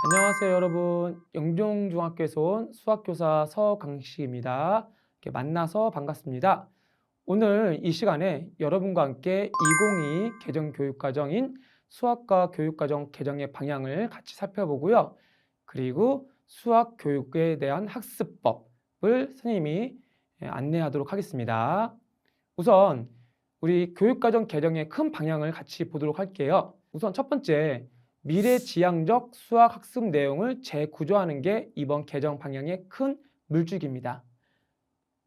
안녕하세요 여러분. 영종중학교에서 온 수학교사 서강식입니다. 이렇게 만나서 반갑습니다. 오늘 이 시간에 여러분과 함께 2022 개정 교육과정인 수학과 교육과정 개정의 방향을 같이 살펴보고요. 그리고 수학 교육에 대한 학습법을 선생님이 예, 안내하도록 하겠습니다. 우선 우리 교육과정 개정의 큰 방향을 같이 보도록 할게요. 우선 첫 번째 미래지향적 수학 학습 내용을 재구조하는 게 이번 개정 방향의 큰 물줄기입니다.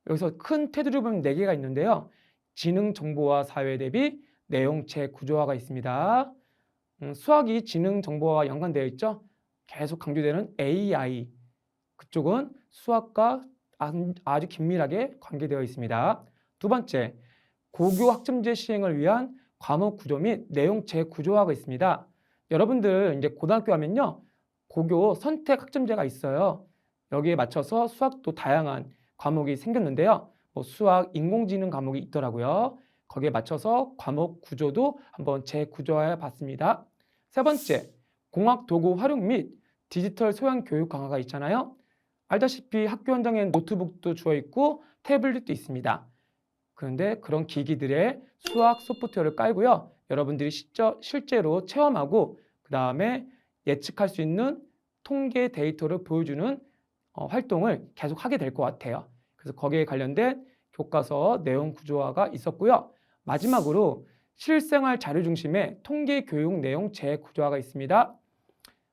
여기서 큰 테두리 보면 4개가 있는데요. 지능 정보화 사회 대비 내용 재구조화가 있습니다. 음, 수학이 지능 정보화와 연관되어 있죠. 계속 강조되는 AI. 그쪽은 수학과 안- 아주 긴밀하게 관계되어 있습니다. 두 번째, 고교 학점제 시행을 위한 과목 구조 및 내용 재구조화가 있습니다. 여러분들 이제 고등학교 하면요. 고교 선택 학점제가 있어요. 여기에 맞춰서 수학도 다양한 과목이 생겼는데요. 뭐 수학, 인공지능 과목이 있더라고요. 거기에 맞춰서 과목 구조도 한번 재구조해 봤습니다. 세 번째, 공학 도구 활용 및 디지털 소양 교육 강화가 있잖아요. 알다시피 학교 현장엔 노트북도 주어 있고 태블릿도 있습니다. 그런데 그런 기기들의 수학 소프트웨어를 깔고요. 여러분들이 실제로 체험하고 그 다음에 예측할 수 있는 통계 데이터를 보여주는 어, 활동을 계속 하게 될 것 같아요. 그래서 거기에 관련된 교과서 내용 구조화가 있었고요. 마지막으로 실생활 자료 중심의 통계 교육 내용 재구조화가 있습니다.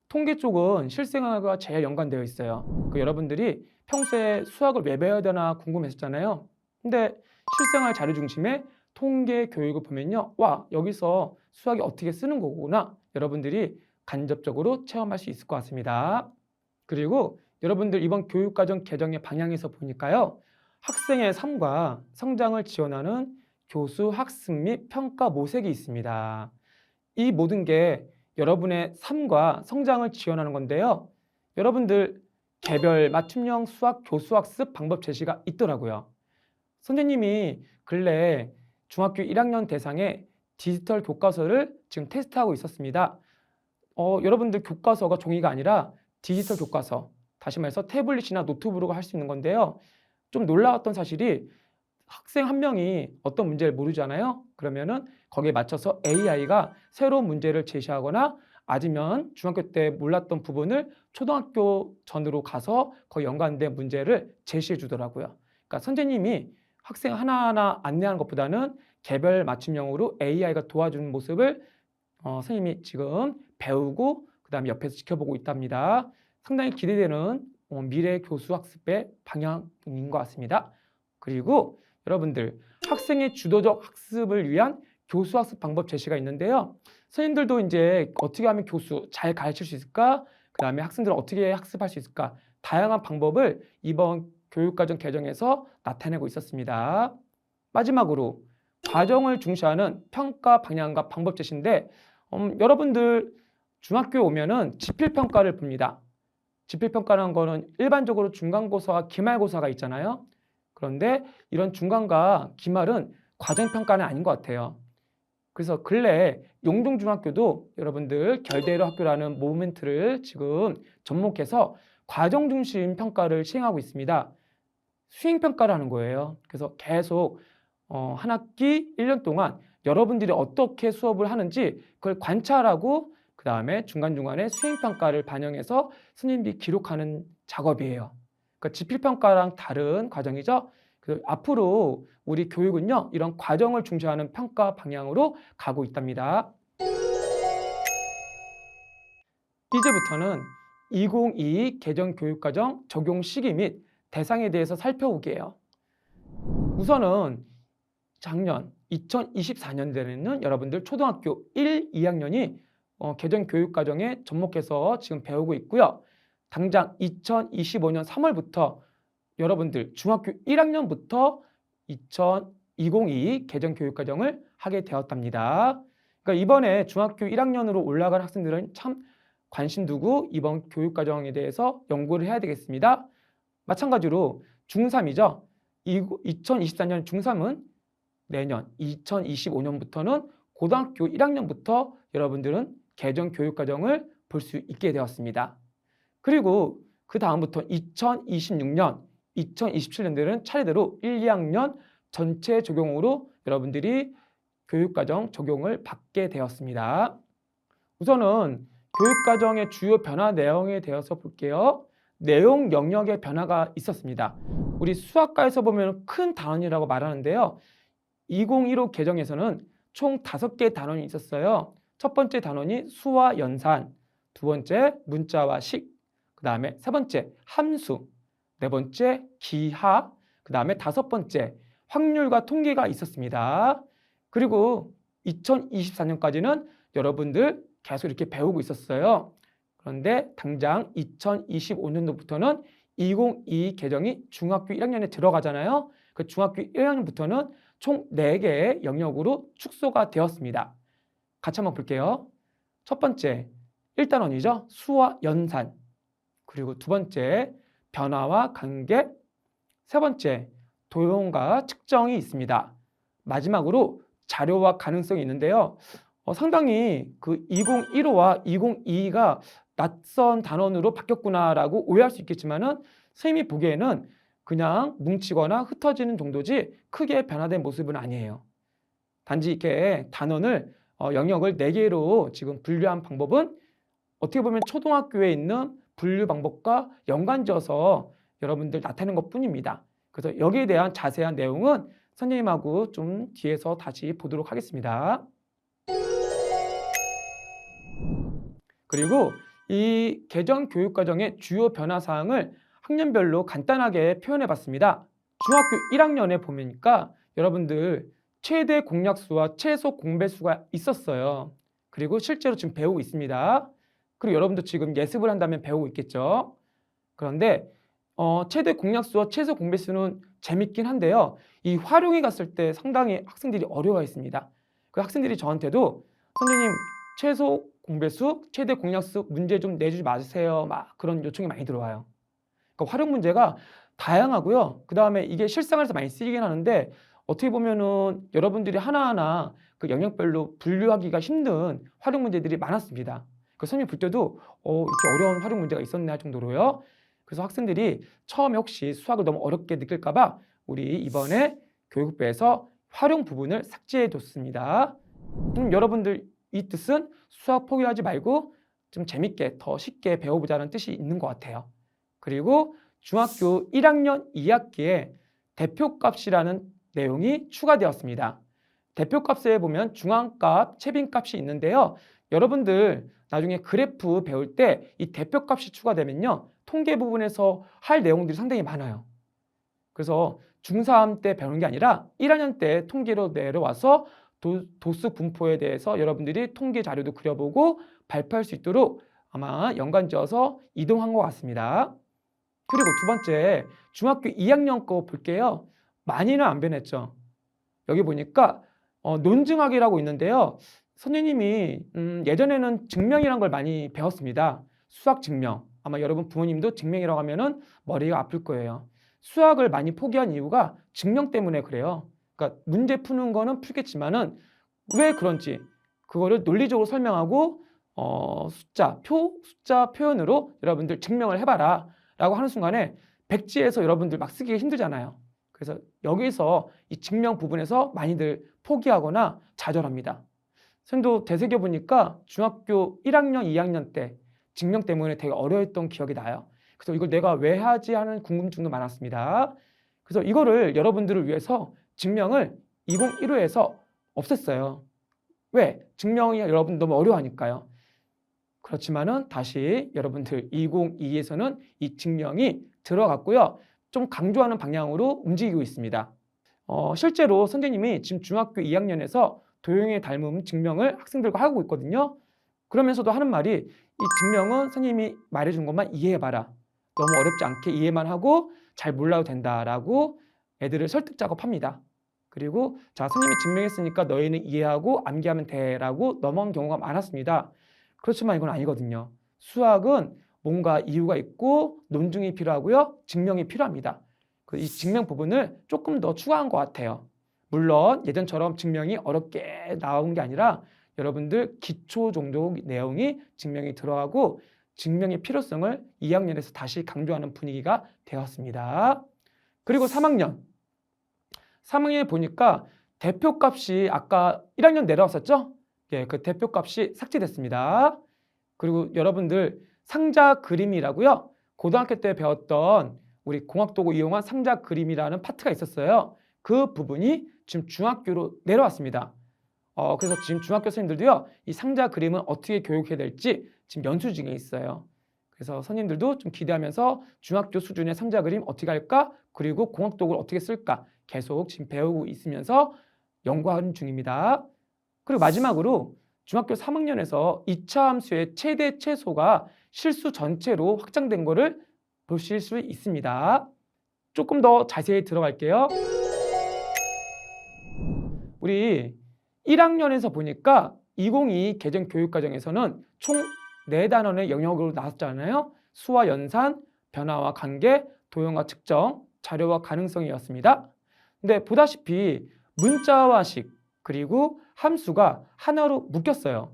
통계 쪽은 실생활과 제일 연관되어 있어요. 그 여러분들이 평소에 수학을 왜 배워야 되나 궁금했었잖아요. 근데 실생활 자료 중심의 통계 교육을 보면요. 와, 여기서 수학이 어떻게 쓰는 거구나. 여러분들이 간접적으로 체험할 수 있을 것 같습니다. 그리고 여러분들 이번 교육과정 개정의 방향에서 보니까요. 학생의 삶과 성장을 지원하는 교수 학습 및 평가 모색이 있습니다. 이 모든 게 여러분의 삶과 성장을 지원하는 건데요. 여러분들 개별 맞춤형 수학 교수 학습 방법 제시가 있더라고요. 선생님이 근래 중학교 1학년 대상의 디지털 교과서를 지금 테스트하고 있었습니다. 어, 여러분들 교과서가 종이가 아니라 디지털 교과서, 다시 말해서 태블릿이나 노트북으로 할 수 있는 건데요. 좀 놀라웠던 사실이 학생 한 명이 어떤 문제를 모르잖아요. 그러면은 거기에 맞춰서 AI가 새로운 문제를 제시하거나 아니면 중학교 때 몰랐던 부분을 초등학교 전으로 가서 거기 연관된 문제를 제시해 주더라고요. 그러니까 선생님이 학생 하나하나 안내하는 것보다는 개별 맞춤형으로 AI가 도와주는 모습을 어, 선생님이 지금 배우고 그 다음에 옆에서 지켜보고 있답니다. 상당히 기대되는 어, 미래 교수 학습의 방향인 것 같습니다. 그리고 여러분들 학생의 주도적 학습을 위한 교수 학습 방법 제시가 있는데요. 선생님들도 이제 어떻게 하면 교수 잘 가르칠 수 있을까? 그 다음에 학생들은 어떻게 학습할 수 있을까? 다양한 방법을 이번 교육과정 개정에서 나타내고 있었습니다. 마지막으로 과정을 중시하는 평가 방향과 방법 제시인데 음, 여러분들 중학교에 오면은 지필평가를 봅니다. 지필평가라는 거는 일반적으로 중간고사와 기말고사가 있잖아요. 그런데 이런 중간과 기말은 과정평가는 아닌 것 같아요. 그래서 근래 용동중학교도 여러분들 결대로 학교라는 모멘트를 지금 접목해서 과정 중심 평가를 시행하고 있습니다. 수행 평가라는 거예요. 그래서 계속 어, 한 학기 1년 동안 여러분들이 어떻게 수업을 하는지 그걸 관찰하고 그 다음에 중간중간에 수행평가를 반영해서 스님들이 기록하는 작업이에요. 그러니까 지필평가랑 다른 과정이죠. 그 앞으로 우리 교육은요, 이런 과정을 중시하는 평가 방향으로 가고 있답니다. 이제부터는 2022 개정 교육과정 적용 시기 및 대상에 대해서 살펴보게요. 우선은 작년 2024년도에는 여러분들 초등학교 1, 2학년이 어, 개정 교육 과정에 접목해서 지금 배우고 있고요. 당장 2025년 3월부터 여러분들 중학교 1학년부터 2022 개정 교육 과정을 하게 되었답니다. 그러니까 이번에 중학교 1학년으로 올라간 학생들은 참 관심 두고 이번 교육 과정에 대해서 연구를 해야 되겠습니다. 마찬가지로 중3이죠. 2024년 중3은 내년 2025년부터는 고등학교 1학년부터 여러분들은 개정 교육 과정을 볼 수 있게 되었습니다. 그리고 그 다음부터 2026년, 2027년들은 차례대로 1, 2학년 전체 적용으로 여러분들이 교육과정 적용을 받게 되었습니다. 우선은 교육과정의 주요 변화 내용에 대해서 볼게요. 내용 영역의 변화가 있었습니다. 우리 수학과에서 보면 큰 단원이라고 말하는데요. 2015 개정에서는 총 5개의 단원이 있었어요. 첫 번째 단원이 수와 연산, 두 번째 문자와 식, 그 다음에 세 번째 함수, 네 번째 기하, 그 다음에 다섯 번째 확률과 통계가 있었습니다. 그리고 2024년까지는 여러분들 계속 이렇게 배우고 있었어요. 그런데 당장 2025년도부터는 2022 개정이 중학교 1학년에 들어가잖아요. 그 중학교 1학년부터는 총 4개의 영역으로 축소가 되었습니다. 같이 한번 볼게요. 첫 번째, 1단원이죠. 수와 연산. 그리고 두 번째, 변화와 관계. 세 번째, 도형과 측정이 있습니다. 마지막으로 자료와 가능성이 있는데요. 어, 상당히 그 2015와 2022가 낯선 단원으로 바뀌었구나라고 오해할 수 있겠지만은 선생님이 보기에는 그냥 뭉치거나 흩어지는 정도지 크게 변화된 모습은 아니에요. 단지 이렇게 단원을 어, 영역을 네 개로 지금 분류한 방법은 어떻게 보면 초등학교에 있는 분류 방법과 연관지어서 여러분들 나타낸 것 뿐입니다. 그래서 여기에 대한 자세한 내용은 선생님하고 좀 뒤에서 다시 보도록 하겠습니다. 그리고 이 개정 교육 과정의 주요 변화 사항을 학년별로 간단하게 표현해 봤습니다. 중학교 1학년에 보니까 여러분들 최대 공약수와 최소 공배수가 있었어요. 그리고 실제로 지금 배우고 있습니다. 그리고 여러분도 지금 예습을 한다면 배우고 있겠죠. 그런데 어, 최대 공약수와 최소 공배수는 재밌긴 한데요. 이 활용이 갔을 때 상당히 학생들이 어려워했습니다. 그 학생들이 저한테도 선생님 최소 공배수, 최대 공약수 문제 좀 내주지 마세요. 막 그런 요청이 많이 들어와요. 그러니까 활용 문제가 다양하고요. 그 다음에 이게 실생활에서 많이 쓰이긴 하는데 어떻게 보면은 여러분들이 하나하나 그 영역별로 분류하기가 힘든 활용 문제들이 많았습니다. 그 선생님 볼 때도 어, 이렇게 어려운 활용 문제가 있었네 할 정도로요. 그래서 학생들이 처음에 혹시 수학을 너무 어렵게 느낄까봐 우리 이번에 교육부에서 활용 부분을 삭제해 뒀습니다. 음, 여러분들 이 뜻은 수학 포기하지 말고 좀 재밌게 더 쉽게 배워보자는 뜻이 있는 것 같아요. 그리고 중학교 1학년 2학기에 대표값이라는 내용이 추가되었습니다. 대표값에 보면 중앙값, 채빈값이 있는데요. 여러분들 나중에 그래프 배울 때 이 대표값이 추가되면요. 통계 부분에서 할 내용들이 상당히 많아요. 그래서 중3 때 배우는 게 아니라 1학년 때 통계로 내려와서 도, 도수 분포에 대해서 여러분들이 통계 자료도 그려보고 발표할 수 있도록 아마 연관지어서 이동한 것 같습니다. 그리고 두 번째, 중학교 2학년 거 볼게요. 많이는 안 변했죠. 여기 보니까 어, 논증학이라고 있는데요. 선생님이 음, 예전에는 증명이란 걸 많이 배웠습니다. 수학 증명. 아마 여러분 부모님도 증명이라고 하면은 머리가 아플 거예요. 수학을 많이 포기한 이유가 증명 때문에 그래요. 그러니까 문제 푸는 거는 풀겠지만은 왜 그런지 그거를 논리적으로 설명하고 어, 숫자, 표, 숫자 표현으로 여러분들 증명을 해봐라 라고 하는 순간에 백지에서 여러분들 막 쓰기가 힘들잖아요. 그래서 여기서 이 증명 부분에서 많이들 포기하거나 좌절합니다. 선생도 되새겨 보니까 중학교 1학년, 2학년 때 증명 때문에 되게 어려웠던 기억이 나요. 그래서 이걸 내가 왜 하지 하는 궁금증도 많았습니다. 그래서 이거를 여러분들을 위해서 증명을 2015에서 없앴어요. 왜? 증명이 여러분 너무 어려워하니까요. 그렇지만은 다시 여러분들 2022에서는 이 증명이 들어갔고요. 좀 강조하는 방향으로 움직이고 있습니다. 어, 실제로 선생님이 지금 중학교 2학년에서 도형의 닮음 증명을 학생들과 하고 있거든요. 그러면서도 하는 말이 이 증명은 선생님이 말해준 것만 이해해봐라. 너무 어렵지 않게 이해만 하고 잘 몰라도 된다라고 애들을 설득 작업합니다. 그리고 자 선생님이 증명했으니까 너희는 이해하고 암기하면 돼라고 넘어간 경우가 많았습니다. 그렇지만 이건 아니거든요. 수학은 뭔가 이유가 있고 논증이 필요하고요. 증명이 필요합니다. 그이 증명 부분을 조금 더 추가한 것 같아요. 물론 예전처럼 증명이 어렵게 나온 게 아니라 여러분들 기초 정도 내용이 증명이 들어가고 증명의 필요성을 2학년에서 다시 강조하는 분위기가 되었습니다. 그리고 3학년. 3학년에 보니까 대표값이 아까 1학년 내려왔었죠? 예, 그 대표값이 삭제됐습니다. 그리고 여러분들 상자 그림이라고요. 고등학교 때 배웠던 우리 공학도구 이용한 상자 그림이라는 파트가 있었어요. 그 부분이 지금 중학교로 내려왔습니다. 어, 그래서 지금 중학교 선생님들도요, 이 상자 그림은 어떻게 교육해야 될지 지금 연수 중에 있어요. 그래서 선생님들도 좀 기대하면서 중학교 수준의 상자 그림 어떻게 할까? 그리고 공학도구를 어떻게 쓸까? 계속 지금 배우고 있으면서 연구하는 중입니다. 그리고 마지막으로 중학교 3학년에서 2차 함수의 최대 최소가 실수 전체로 확장된 거를 보실 수 있습니다. 조금 더 자세히 들어갈게요. 우리 1학년에서 보니까 2022 개정 교육과정에서는 총 4단원의 영역으로 나왔잖아요. 수와 연산, 변화와 관계, 도형과 측정, 자료와 가능성이었습니다. 근데 보다시피 문자와 식 그리고 함수가 하나로 묶였어요.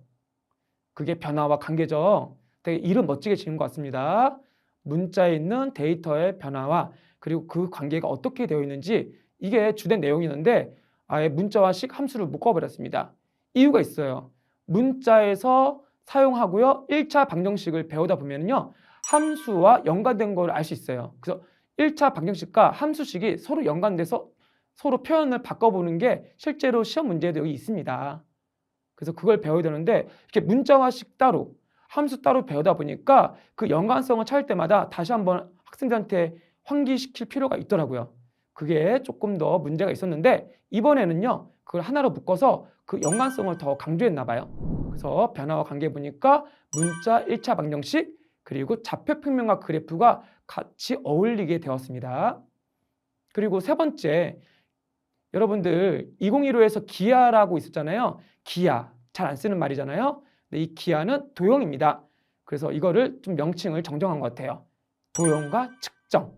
그게 변화와 관계죠. 되게 이름 멋지게 지은 것 같습니다. 문자에 있는 데이터의 변화와 그리고 그 관계가 어떻게 되어 있는지 이게 주된 내용이었는데 아예 문자와 식 함수를 묶어버렸습니다. 이유가 있어요. 문자에서 사용하고요. 1차 방정식을 배우다 보면요. 함수와 연관된 걸 알 수 있어요. 그래서 1차 방정식과 함수식이 서로 연관돼서 서로 표현을 바꿔보는 게 실제로 시험 문제에도 여기 있습니다. 그래서 그걸 배워야 되는데 이렇게 문자와 식 따로 함수 따로 배우다 보니까 그 연관성을 찾을 때마다 다시 한번 학생들한테 환기시킬 필요가 있더라고요. 그게 조금 더 문제가 있었는데 이번에는요 그걸 하나로 묶어서 그 연관성을 더 강조했나 봐요. 그래서 변화와 관계 보니까 문자 1차 방정식 그리고 좌표 평면과 그래프가 같이 어울리게 되었습니다. 그리고 세 번째 여러분들 2015에서 기아라고 있었잖아요. 기아 잘 안 쓰는 말이잖아요. 근데 이 기아는 도형입니다. 그래서 이거를 좀 명칭을 정정한 것 같아요. 도형과 측정.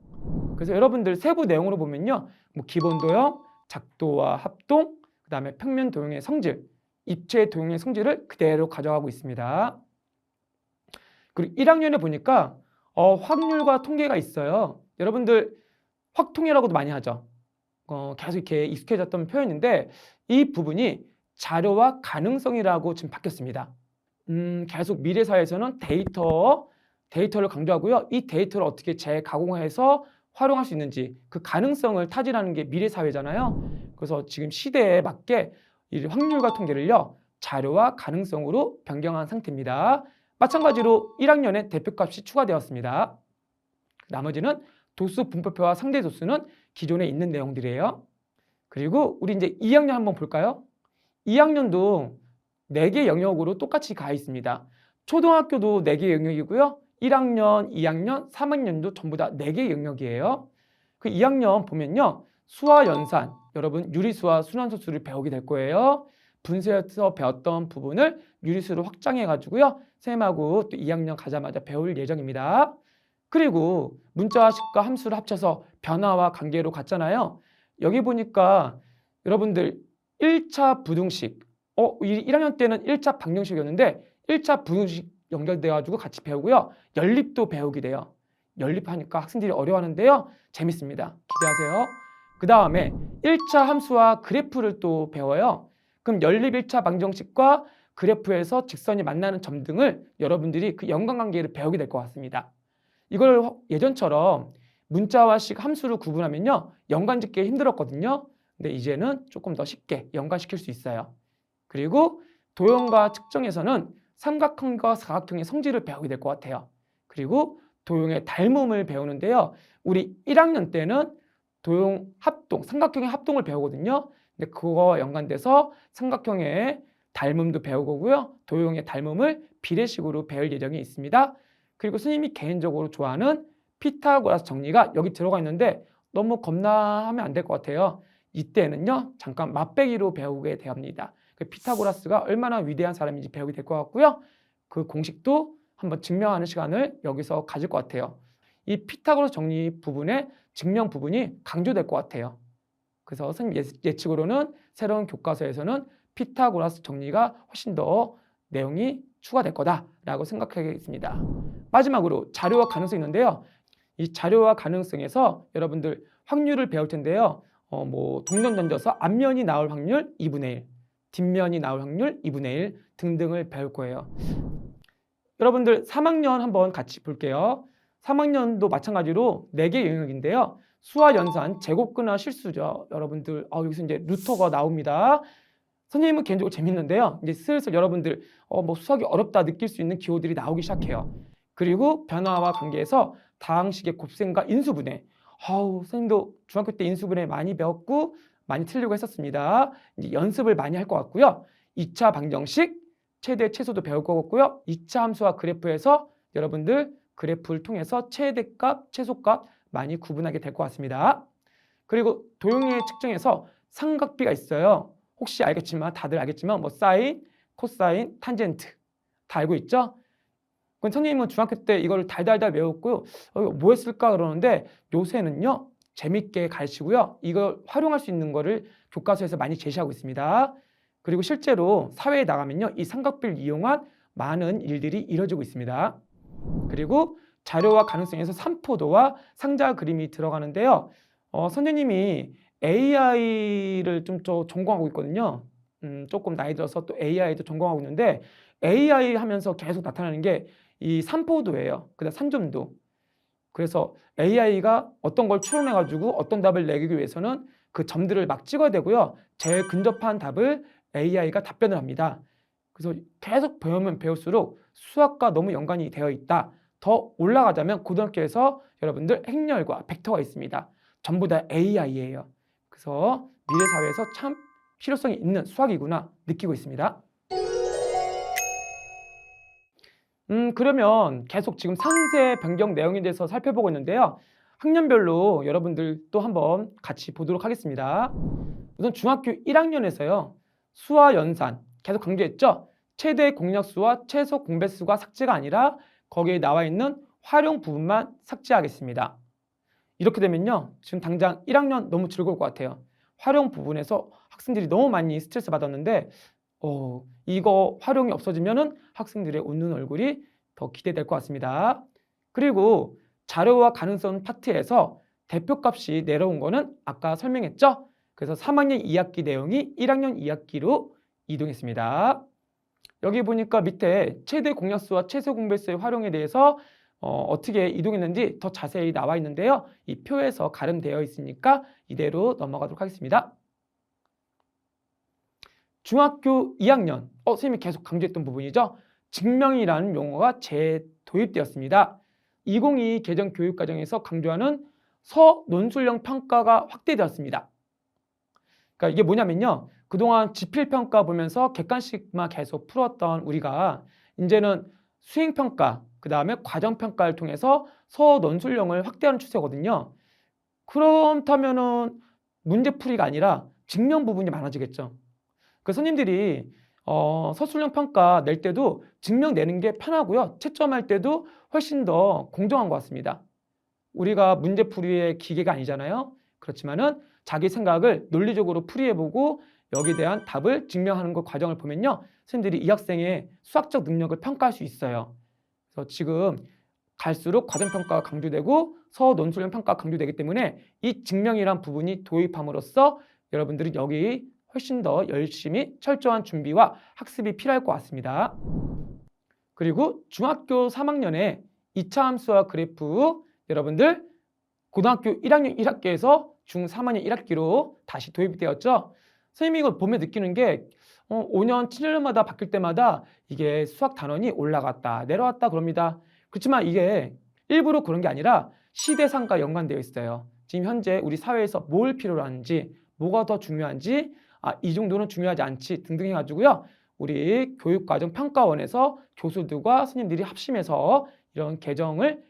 그래서 여러분들 세부 내용으로 보면요. 뭐 기본 도형, 작도와 합동, 그다음에 평면 도형의 성질, 입체 도형의 성질을 그대로 가져가고 있습니다. 그리고 1학년에 보니까 어, 확률과 통계가 있어요. 여러분들 확통이라고도 많이 하죠. 어, 계속 이렇게 익숙해졌던 표현인데 이 부분이 자료와 가능성이라고 지금 바뀌었습니다. 음, 계속 미래 사회에서는 데이터, 데이터를 강조하고요. 이 데이터를 어떻게 재가공해서 활용할 수 있는지 그 가능성을 타진하는 게 미래 사회잖아요. 그래서 지금 시대에 맞게 이 확률과 통계를요 자료와 가능성으로 변경한 상태입니다. 마찬가지로 1학년에 대표값이 추가되었습니다. 나머지는 도수 분포표와 상대 도수는 기존에 있는 내용들이에요. 그리고 우리 이제 2학년 한번 볼까요? 2학년도 4개 영역으로 똑같이 가 있습니다. 초등학교도 4개 영역이고요. 1학년, 2학년, 3학년도 전부 다 4개 영역이에요. 그 2학년 보면요. 수와 연산, 여러분 유리수와 순환소수를 배우게 될 거예요. 분수에서 배웠던 부분을 유리수로 확장해 가지고요. 쌤하고 또 2학년 가자마자 배울 예정입니다. 그리고 문자와 식과 함수를 합쳐서 변화와 관계로 갔잖아요. 여기 보니까 여러분들 1차 부등식, 어, 1학년 때는 1차 방정식이었는데 1차 부등식 연결돼 가지고 같이 배우고요. 연립도 배우게 돼요. 연립하니까 학생들이 어려워하는데요. 재밌습니다. 기대하세요. 그 다음에 1차 함수와 그래프를 또 배워요. 그럼 연립 1차 방정식과 그래프에서 직선이 만나는 점 등을 여러분들이 그 연관관계를 배우게 될 것 같습니다. 이걸 예전처럼 문자와 식 함수를 구분하면요. 연관 짓기 힘들었거든요. 근데 이제는 조금 더 쉽게 연관시킬 수 있어요. 그리고 도형과 측정에서는 삼각형과 사각형의 성질을 배우게 될 것 같아요. 그리고 도형의 닮음을 배우는데요. 우리 1학년 때는 도형 합동, 삼각형의 합동을 배우거든요. 근데 그거와 연관돼서 삼각형의 닮음도 배우고요. 도형의 닮음을 비례식으로 배울 예정이 있습니다. 그리고 스님이 개인적으로 좋아하는 피타고라스 정리가 여기 들어가 있는데 너무 겁나하면 안 될 것 같아요. 이때는요, 잠깐 맛배기로 배우게 됩니다. 그 피타고라스가 얼마나 위대한 사람인지 배우게 될 것 같고요. 그 공식도 한번 증명하는 시간을 여기서 가질 것 같아요. 이 피타고라스 정리 부분의 증명 부분이 강조될 것 같아요. 그래서 선생님 예측으로는 새로운 교과서에서는 피타고라스 정리가 훨씬 더 내용이 추가될 거다라고 생각하겠습니다. 마지막으로 자료와 가능성이 있는데요. 이 자료와 가능성에서 여러분들 확률을 배울 텐데요. 어, 뭐 동전 던져서 앞면이 나올 확률 2분의 1, 뒷면이 나올 확률 2분의 1 등등을 배울 거예요. 여러분들 3학년 한번 같이 볼게요. 3학년도 마찬가지로 4개 영역인데요. 수와 연산, 제곱근화 실수죠. 여러분들 어, 여기서 이제 루터가 나옵니다. 선생님은 개인적으로 재밌는데요. 이제 슬슬 여러분들 어, 뭐 수학이 어렵다 느낄 수 있는 기호들이 나오기 시작해요. 그리고 변화와 관계에서 다항식의 곱셈과 인수분해. 아우, 선생님도 중학교 때 인수분해 많이 배웠고 많이 틀리고 했었습니다. 이제 연습을 많이 할 것 같고요. 2차 방정식, 최대 최소도 배울 것 같고요. 2차 함수와 그래프에서 여러분들 그래프를 통해서 최대값, 최소값 많이 구분하게 될 것 같습니다. 그리고 도형의 측정에서 삼각비가 있어요. 혹시 알겠지만 다들 알겠지만 뭐 사인, 코사인, 탄젠트 다 알고 있죠? 그건 선생님은 중학교 때 이걸 달달달 외웠고요. 어, 뭐 했을까 그러는데 요새는요. 재밌게 가르치고요. 이걸 활용할 수 있는 거를 교과서에서 많이 제시하고 있습니다. 그리고 실제로 사회에 나가면요. 이 삼각비를 이용한 많은 일들이 이루어지고 있습니다. 그리고 자료와 가능성에서 삼포도와 상자 그림이 들어가는데요. 어, 선생님이 AI를 좀 저 전공하고 있거든요. 음, 조금 나이 들어서 또 AI도 전공하고 있는데 AI 하면서 계속 나타나는 게 이 삼포도예요. 그다음 삼점도. 그래서 AI가 어떤 걸 추론해 가지고 어떤 답을 내기 위해서는 그 점들을 막 찍어야 되고요. 제일 근접한 답을 AI가 답변을 합니다. 그래서 계속 배우면 배울수록 수학과 너무 연관이 되어 있다. 더 올라가자면 고등학교에서 여러분들 행렬과 벡터가 있습니다. 전부 다 AI예요. 그래서 미래 사회에서 참 필요성이 있는 수학이구나 느끼고 있습니다. 음, 그러면 계속 지금 상세 변경 내용에 대해서 살펴보고 있는데요. 학년별로 여러분들 또 한번 같이 보도록 하겠습니다. 우선 중학교 1학년에서요. 수와 연산 계속 강조했죠. 최대 공약수와 최소 공배수가 삭제가 아니라 거기에 나와 있는 활용 부분만 삭제하겠습니다. 이렇게 되면요. 지금 당장 1학년 너무 즐거울 것 같아요. 활용 부분에서 학생들이 너무 많이 스트레스 받았는데 어, 이거 활용이 없어지면은 학생들의 웃는 얼굴이 더 기대될 것 같습니다. 그리고 자료와 가능성 파트에서 대표값이 내려온 거는 아까 설명했죠? 그래서 3학년 2학기 내용이 1학년 2학기로 이동했습니다. 여기 보니까 밑에 최대 공약수와 최소 공배수의 활용에 대해서 어, 떻게 이동했는지 더 자세히 나와 있는데요. 이 표에서 가름되어 있으니까 이대로 넘어가도록 하겠습니다. 중학교 2학년, 어, 선생님이 계속 강조했던 부분이죠. 증명이라는 용어가 재도입되었습니다. 2022 개정 교육과정에서 강조하는 서논술형 평가가 확대되었습니다. 그러니까 이게 뭐냐면요. 그동안 지필평가 보면서 객관식만 계속 풀었던 우리가 이제는 수행평가, 그 다음에 과정평가를 통해서 서논술형을 확대하는 추세거든요. 그렇다면은 문제풀이가 아니라 증명 부분이 많아지겠죠. 그 손님들이 어, 서술형 평가 낼 때도 증명 내는 게 편하고요. 채점할 때도 훨씬 더 공정한 것 같습니다. 우리가 문제풀이의 기계가 아니잖아요. 그렇지만은 자기 생각을 논리적으로 풀이해보고 여기에 대한 답을 증명하는 것 과정을 보면요. 선생님들이 이 학생의 수학적 능력을 평가할 수 있어요. 그래서 지금 갈수록 과정평가가 강조되고 서논술형 평가가 강조되기 때문에 이 증명이란 부분이 도입함으로써 여러분들이 여기 훨씬 더 열심히 철저한 준비와 학습이 필요할 것 같습니다. 그리고 중학교 3학년에 2차 함수와 그래프 여러분들 고등학교 1학년 1학기에서 중 3학년 1학기로 다시 도입이 되었죠. 선생님이 이걸 보면 느끼는 게 어, 5년, 7년마다 바뀔 때마다 이게 수학 단원이 올라갔다, 내려왔다 그럽니다. 그렇지만 이게 일부러 그런 게 아니라 시대상과 연관되어 있어요. 지금 현재 우리 사회에서 뭘 필요로 하는지, 뭐가 더 중요한지, 아, 이 정도는 중요하지 않지 등등 해가지고요. 우리 교육과정 평가원에서 교수들과 스님들이 합심해서 이런 개정을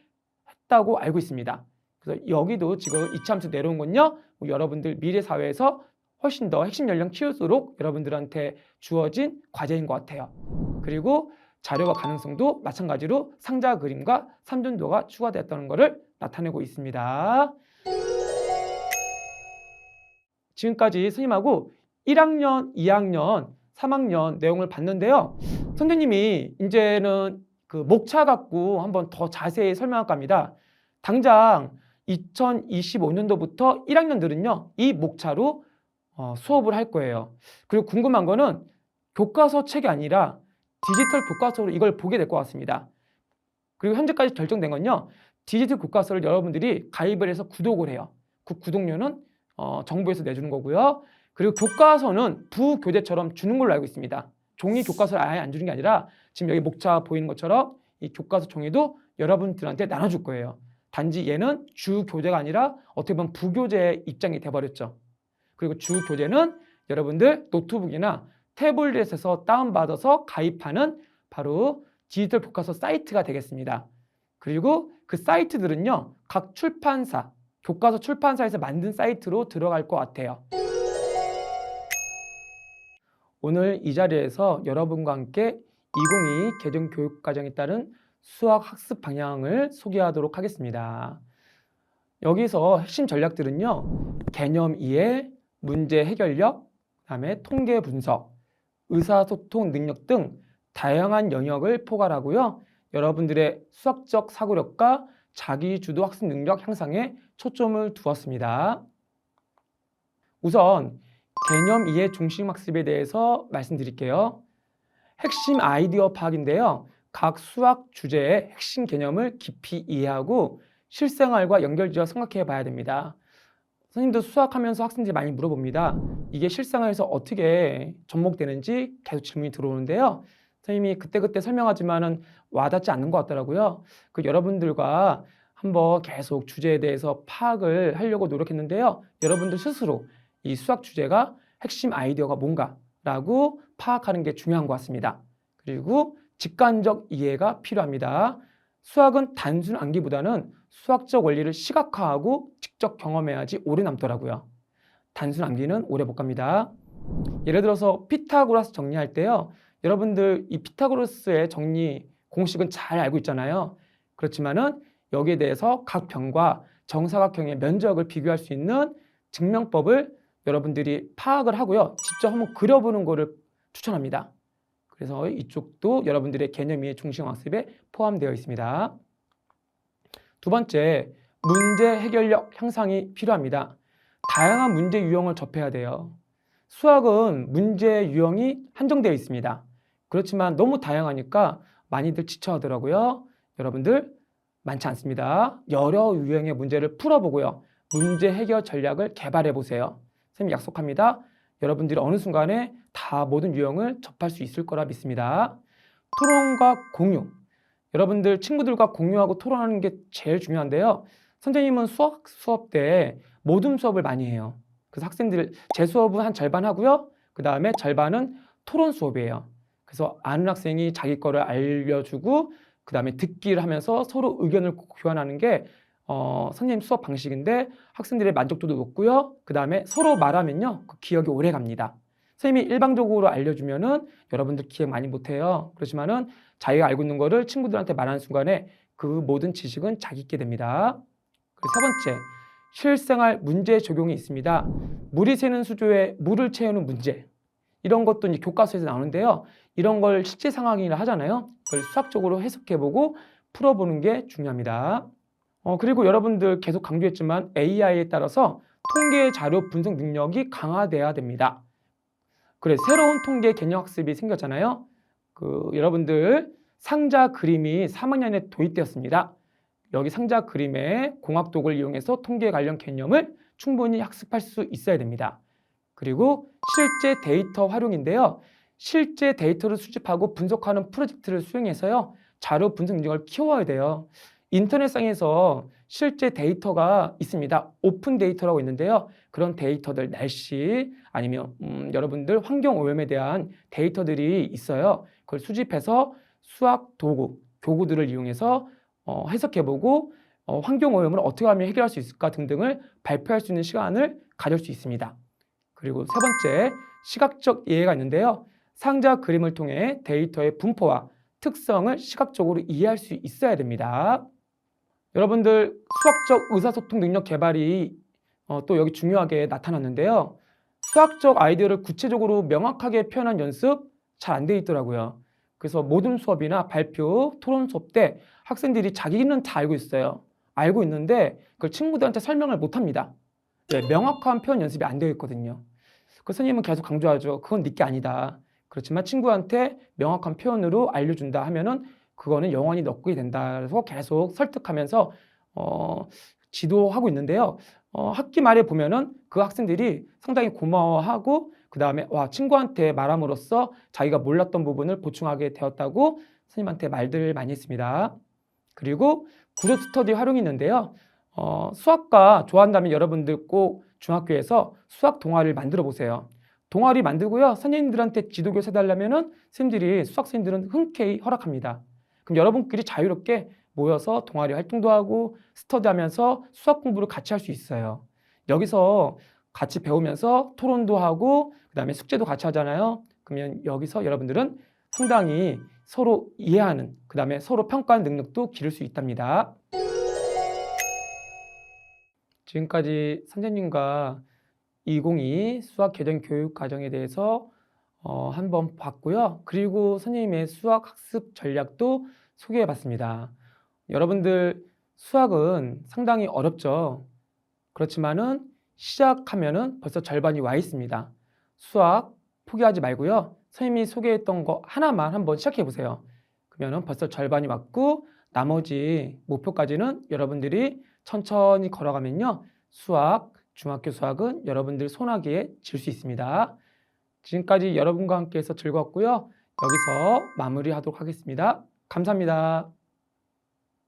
했다고 알고 있습니다. 그래서 여기도 지금 이참수 내려온 건요. 여러분들 미래 사회에서 훨씬 더 핵심 연령 키울수록 여러분들한테 주어진 과제인 것 같아요. 그리고 자료와 가능성도 마찬가지로 상자 그림과 삼전도가 추가되었다는 것을 나타내고 있습니다. 지금까지 스님하고 1학년, 2학년, 3학년 내용을 봤는데요. 선생님이 이제는 그 목차 갖고 한번 더 자세히 설명할까 합니다. 당장 2025년도부터 1학년들은요, 이 목차로 어, 수업을 할 거예요. 그리고 궁금한 거는 교과서 책이 아니라 디지털 교과서로 이걸 보게 될 것 같습니다. 그리고 현재까지 결정된 건요, 디지털 교과서를 여러분들이 가입을 해서 구독을 해요. 그 구독료는 어, 정부에서 내주는 거고요. 그리고 교과서는 부교재처럼 주는 걸로 알고 있습니다. 종이 교과서를 아예 안 주는 게 아니라 지금 여기 목차 보이는 것처럼 이 교과서 종이도 여러분들한테 나눠줄 거예요. 단지 얘는 주 교재가 아니라 어떻게 보면 부교재의 입장이 돼버렸죠. 그리고 주 교재는 여러분들 노트북이나 태블릿에서 다운받아서 가입하는 바로 디지털 교과서 사이트가 되겠습니다. 그리고 그 사이트들은요, 각 출판사, 교과서 출판사에서 만든 사이트로 들어갈 것 같아요. 오늘 이 자리에서 여러분과 함께 2022 개정 교육과정에 따른 수학 학습 방향을 소개하도록 하겠습니다. 여기서 핵심 전략들은요, 개념 이해, 문제 해결력, 그다음에 통계 분석, 의사소통 능력 등 다양한 영역을 포괄하고요. 여러분들의 수학적 사고력과 자기주도 학습 능력 향상에 초점을 두었습니다. 우선 개념 이해 중심 학습에 대해서 말씀드릴게요. 핵심 아이디어 파악인데요. 각 수학 주제의 핵심 개념을 깊이 이해하고 실생활과 연결지어 생각해 봐야 됩니다. 선생님도 수학하면서 학생들이 많이 물어봅니다. 이게 실생활에서 어떻게 접목되는지 계속 질문이 들어오는데요. 선생님이 그때그때 설명하지만은 와닿지 않는 것 같더라고요. 그 여러분들과 한번 계속 주제에 대해서 파악을 하려고 노력했는데요. 여러분들 스스로 이 수학 주제가 핵심 아이디어가 뭔가라고 파악하는 게 중요한 것 같습니다. 그리고 직관적 이해가 필요합니다. 수학은 단순 암기보다는 수학적 원리를 시각화하고 직접 경험해야지 오래 남더라고요. 단순 암기는 오래 못 갑니다. 예를 들어서 피타고라스 정리할 때요. 여러분들 이 피타고라스의 정리 공식은 잘 알고 있잖아요. 그렇지만은 여기에 대해서 각 변과 정사각형의 면적을 비교할 수 있는 증명법을 여러분들이 파악을 하고요. 직접 한번 그려보는 것을 추천합니다. 그래서 이쪽도 여러분들의 개념 이해 중심 학습에 포함되어 있습니다. 두 번째, 문제 해결력 향상이 필요합니다. 다양한 문제 유형을 접해야 돼요. 수학은 문제 유형이 한정되어 있습니다. 그렇지만 너무 다양하니까 많이들 지쳐하더라고요. 여러분들 많지 않습니다. 여러 유형의 문제를 풀어보고요. 문제 해결 전략을 개발해 보세요. 선생님 약속합니다. 여러분들이 어느 순간에 다 모든 유형을 접할 수 있을 거라 믿습니다. 토론과 공유. 여러분들 친구들과 공유하고 토론하는 게 제일 중요한데요. 선생님은 수학 수업 때 모든 수업을 많이 해요. 그래서 학생들 제 수업은 한 절반 하고요. 그 다음에 절반은 토론 수업이에요. 그래서 아는 학생이 자기 거를 알려주고 그 다음에 듣기를 하면서 서로 의견을 교환하는 게 어, 선생님 수업 방식인데 학생들의 만족도도 높고요. 그 다음에 서로 말하면요. 그 기억이 오래 갑니다. 선생님이 일방적으로 알려주면은 여러분들 기억 많이 못해요. 그렇지만은 자기가 알고 있는 거를 친구들한테 말하는 순간에 그 모든 지식은 자기 있게 됩니다. 그리고 세 번째, 실생활 문제 적용이 있습니다. 물이 새는 수조에 물을 채우는 문제. 이런 것도 이제 교과서에서 나오는데요. 이런 걸 실제 상황이라 하잖아요. 그걸 수학적으로 해석해보고 풀어보는 게 중요합니다. 어, 그리고 여러분들 계속 강조했지만 AI에 따라서 통계 자료 분석 능력이 강화돼야 됩니다. 그래 새로운 통계 개념 학습이 생겼잖아요. 그 여러분들 상자 그림이 3학년에 도입되었습니다. 여기 상자 그림에 공학도구를 이용해서 통계 관련 개념을 충분히 학습할 수 있어야 됩니다. 그리고 실제 데이터 활용인데요. 실제 데이터를 수집하고 분석하는 프로젝트를 수행해서요. 자료 분석 능력을 키워야 돼요. 인터넷상에서 실제 데이터가 있습니다. 오픈 데이터라고 있는데요. 그런 데이터들 날씨 아니면 음, 여러분들 환경 오염에 대한 데이터들이 있어요. 그걸 수집해서 수학 도구, 교구들을 이용해서 어, 해석해보고 어, 환경 오염을 어떻게 하면 해결할 수 있을까 등등을 발표할 수 있는 시간을 가질 수 있습니다. 그리고 세 번째 시각적 이해가 있는데요. 상자 그림을 통해 데이터의 분포와 특성을 시각적으로 이해할 수 있어야 됩니다. 여러분들 수학적 의사소통 능력 개발이 어, 또 여기 중요하게 나타났는데요. 수학적 아이디어를 구체적으로 명확하게 표현한 연습 잘 안 돼 있더라고요. 그래서 모든 수업이나 발표, 토론 수업 때 학생들이 자기는 다 알고 있어요. 알고 있는데 그걸 친구들한테 설명을 못 합니다. 네, 명확한 표현 연습이 안 되어 있거든요. 그 선생님은 계속 강조하죠. 그건 네게 아니다. 그렇지만 친구한테 명확한 표현으로 알려준다 하면은 그거는 영원히 넣게 된다. 그래서 계속 설득하면서 어, 지도하고 있는데요. 어, 학기 말에 보면은 그 학생들이 상당히 고마워하고 그 다음에 와 친구한테 말함으로써 자기가 몰랐던 부분을 보충하게 되었다고 선생님한테 말들 많이 했습니다. 그리고 구조 스터디 활용이 있는데요. 어, 수학과 좋아한다면 여러분들 꼭 중학교에서 수학 동아리를 만들어 보세요. 동아리 만들고요. 선생님들한테 지도교사 해달라면은 선생님들이 수학 선생님들은 흔쾌히 허락합니다. 그럼 여러분끼리 자유롭게 모여서 동아리 활동도 하고 스터디하면서 수학 공부를 같이 할 수 있어요. 여기서 같이 배우면서 토론도 하고 그다음에 숙제도 같이 하잖아요. 그러면 여기서 여러분들은 상당히 서로 이해하는 그 다음에 서로 평가하는 능력도 기를 수 있답니다. 지금까지 선생님과 2022 수학 개정 교육 과정에 대해서 어, 한번 봤고요. 그리고 선생님의 수학 학습 전략도 소개해 봤습니다. 여러분들 수학은 상당히 어렵죠. 그렇지만은 시작하면은 벌써 절반이 와 있습니다. 수학 포기하지 말고요. 선생님이 소개했던 거 하나만 한번 시작해 보세요. 그러면은 벌써 절반이 왔고 나머지 목표까지는 여러분들이 천천히 걸어가면요. 수학, 중학교 수학은 여러분들 손아귀에 질 수 있습니다. 지금까지 여러분과 함께해서 즐거웠고요. 여기서 마무리하도록 하겠습니다. 감사합니다.